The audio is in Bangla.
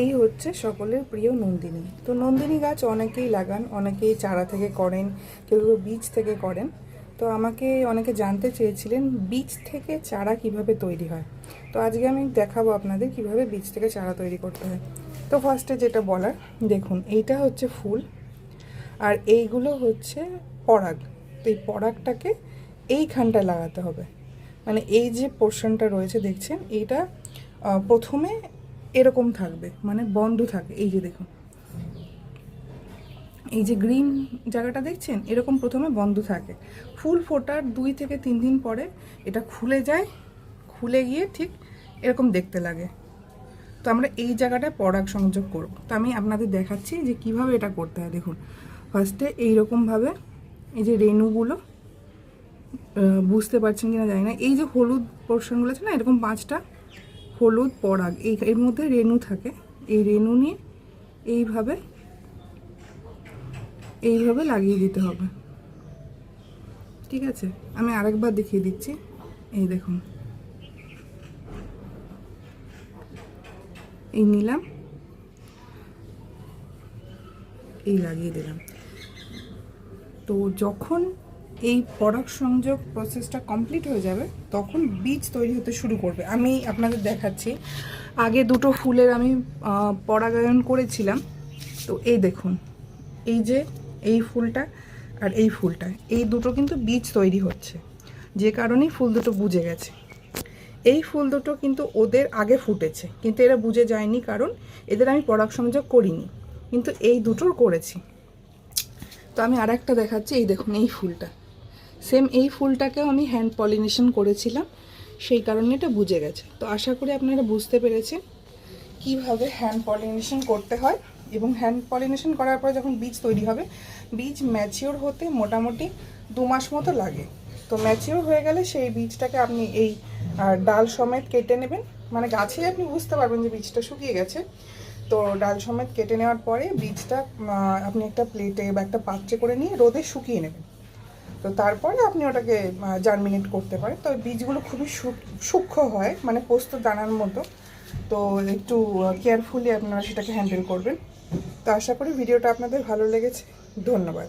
এই হচ্ছে সকলের প্রিয় নন্দিনী। তো নন্দিনী গাছ অনেকেই লাগান, অনেকেই চারা থেকে করেন, কেউ কেউ বীজ থেকে করেন। তো আমাকে অনেকে জানতে চেয়েছিলেন বীজ থেকে চারা কীভাবে তৈরি হয়। তো আজকে আমি দেখাবো আপনাদের কীভাবে বীজ থেকে চারা তৈরি করতে হয়। তো ফার্স্টে যেটা বলার, দেখুন, এইটা হচ্ছে ফুল আর এইগুলো হচ্ছে পরাগ। তো এই পরাগটাকে এইখানটায় লাগাতে হবে। মানে এই যে পোর্শনটা রয়েছে, দেখছেন, এইটা প্রথমে এরকম থাকবে মানে বন্ধ থাকে। এই যে দেখুন। এই যে গ্রিন জায়গাটা দেখছেন? এরকম প্রথমে বন্ধ থাকে। ফুল ফোটার দুই থেকে তিন দিন পরে এটা খুলে যায়, খুলে গিয়ে ঠিক এরকম দেখতে লাগে। তো আমরা এই জায়গাটায় পরাগ সংযোগ করব। তো আমি আপনাদের দেখাচ্ছি যে কীভাবে এটা করতে হয়। দেখুন ফার্স্টে এইরকমভাবে এই যে রেণুগুলো বুঝতে পারছেন কিনা জানি না। এই যে হলুদ পোর্শনগুলো আছে না, এরকম পাঁচটা হলুদ পরাগ, এই এর মধ্যে রেণু থাকে। এই রেণু নিয়ে এইভাবে এইভাবে লাগিয়ে দিতে হবে। ঠিক আছে? আমি আরেকবার দেখিয়ে দিচ্ছি। এই দেখুন। এই নিলাম। এই লাগিয়ে দিলাম। তো যখন এই পরাগ সংযোগ প্রসেসটা কমপ্লিট হয়ে যাবে, তখন বীজ তৈরি হতে শুরু করবে। আমি আপনাদের দেখাচ্ছি। আগে দুটো ফুলের আমি পরাগায়ন করেছিলাম। তো এই দেখুন, এই যে এই ফুলটা আর এই ফুলটা, এই দুটো কিন্তু বীজ তৈরি হচ্ছে। যে কারণেই ফুল দুটো বুঝে গেছে। এই ফুল দুটো কিন্তু ওদের আগে ফুটেছে, কিন্তু এরা বুঝে যায়নি কারণ এদের আমি পরাগ সংযোগ করিনি, কিন্তু এই দুটোর করেছি। তো আমি আর একটা দেখাচ্ছি, এই দেখুন এই ফুলটা। সেম এই ফুলটাকেও আমি হ্যান্ড পলিনেশন করেছিলাম, সেই কারণে এটা বুঝে গেছে। তো আশা করি আপনারা বুঝতে পেরেছেন কীভাবে হ্যান্ড পলিনেশন করতে হয় এবং হ্যান্ড পলিনেশন করার পরে যখন বীজ তৈরি হবে, বীজ ম্যাচিওর হতে মোটামুটি দু মাস মতো লাগে। তো ম্যাচিওর হয়ে গেলে সেই বীজটাকে আপনি এই ডাল সমেত কেটে নেবেন। মানে গাছেই আপনি বুঝতে পারবেন যে বীজটা শুকিয়ে গেছে। তো ডাল সমেত কেটে নেওয়ার পরে বীজটা আপনি একটা প্লেটে বা একটা পাত্রে করে নিয়ে রোদে শুকিয়ে নেবেন। তো তারপরে আপনি ওটাকে জার্মিনেট করতে পারেন। তো বীজগুলো খুবই সূক- সূক্ষ্ম হয় মানে পোস্ত দানার মতো। তো একটু কেয়ারফুলি আপনারা সেটাকে হ্যান্ডেল করবেন। তো আশা করি ভিডিওটা আপনাদের ভালো লেগেছে। ধন্যবাদ।